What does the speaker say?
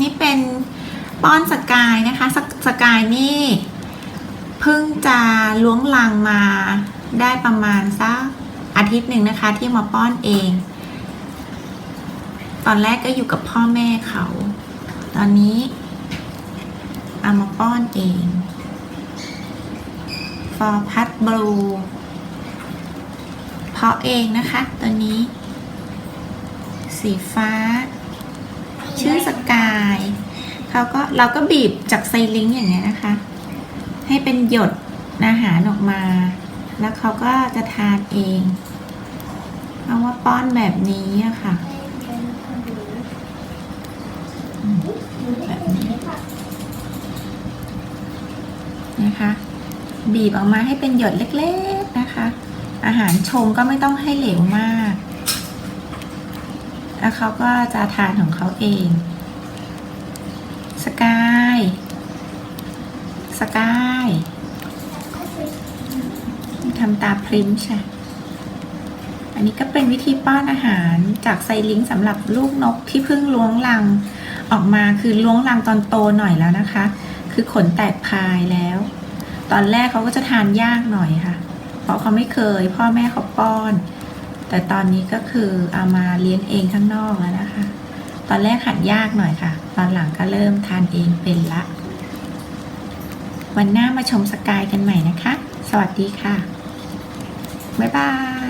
นี่เป็นป้อนสกายนะคะสสกายนี่เพิ่งจะล้วงลังมาได้ประมาณสักอาทิตย์หนึ่งนะคะที่มาป้อนเอง ตอนแรกก็อยู่กับพ่อแม่เขา ตอนนี้เอามาป้อนเอง for พัดบลูเพาะเองนะคะ ตัวนี้ สีฟ้า ชื่อสกายเขาก็เราก็บีบจากไซลิงอย่างเงี้ยนะคะ ให้เป็นหยดอาหารออกมา แล้วเขาก็จะทานเองเพราะว่าป้อนแบบนี้อะค่ะแบบนี้นะคะ บีบออกมาให้เป็นหยดเล็ก ๆนะคะ อาหารชงก็ไม่ต้องให้เหลวมาก แล้วเขาก็จะทานของเขาเอง สกาย สกายทำตาพริมใช่ อันนี้ก็เป็นวิธีป้อนอาหารจากไซลิงสำหรับลูกนกที่เพิ่งล้วงลังออกมาคือล้วงลังตอนโตหน่อยแล้วนะคะ คือขนแตกพายแล้ว ตอนแรกเขาก็จะทานยากหน่อยค่ะ เพราะเขาไม่เคย พ่อแม่เขาป้อน แต่ตอนนี้ก็คือเอามาเลี้ยงเองข้างนอกแล้วนะคะ ตอนแรกหัดยากหน่อยค่ะ ตอนหลังก็เริ่มทานเองเป็นละ วันหน้ามาชมสกายกันใหม่นะคะ สวัสดีค่ะ บ๊ายบาย